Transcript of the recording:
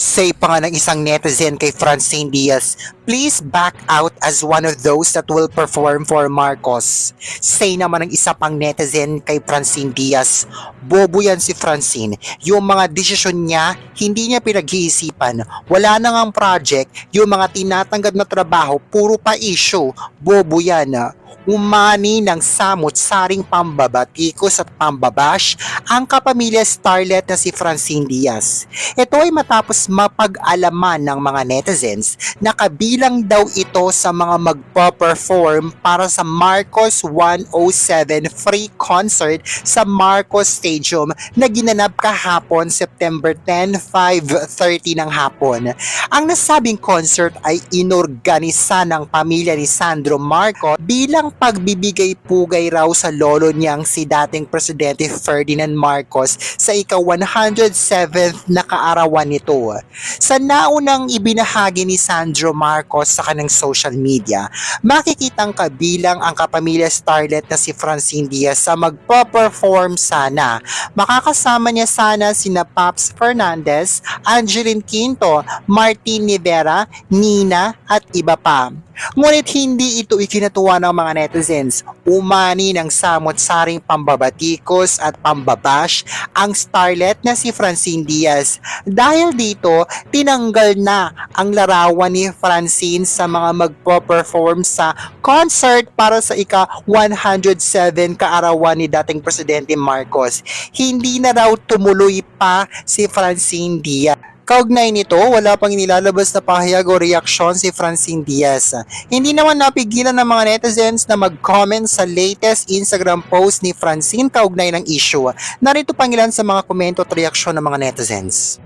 Say pa nga ng isang netizen kay Francine Diaz, please back out as one of those that will perform for Marcos. Say naman ng isa pang netizen kay Francine Diaz, bobo yan si Francine. Yung mga desisyon niya, hindi niya pinag-iisipan. Wala na ngang project, yung mga tinatanggap na trabaho, puro pa issue. Bobo yan umani ng samot-saring pambabatikos at pambabash ang kapamilya starlet na si Francine Diaz. Ito ay matapos mapag-alaman ng mga netizens na kabilang daw ito sa mga magpo-perform para sa Marcos 107 free concert sa Marcos Stadium na ginanap kahapon September 10, 5.30 ng hapon. Ang nasabing concert ay inorganisa ng pamilya ni Sandro Marcos bilang pagbibigay pugay raw sa lolo niyang si dating Presidente Ferdinand Marcos sa ika-107th na kaarawan nito. Sa naunang ibinahagi ni Sandro Marcos sa kanyang social media, makikitang kabilang ang kapamilya starlet na si Francine Diaz sa magpo-perform sana. Makakasama niya sana sina Paps Fernandez, Angeline Quinto, Martin Rivera, Nina at iba pa. Ngunit hindi ito ikinatuwa ng mga netizens. Umani ng samot-saring pambabatikos at pambabash ang starlet na si Francine Diaz. Dahil dito, tinanggal na ang larawan ni Francine sa mga magpo-perform sa concert para sa ika-107 kaarawan ni dating Presidente Marcos. Hindi na raw tumuloy pa si Francine Diaz. Kaugnay nito, wala pang inilalabas na pahayag o reaksyon si Francine Diaz. Hindi naman napigilan ng mga netizens na mag-comment sa latest Instagram post ni Francine kaugnay ng issue. Narito pang ilan sa mga komento at reaksyon ng mga netizens.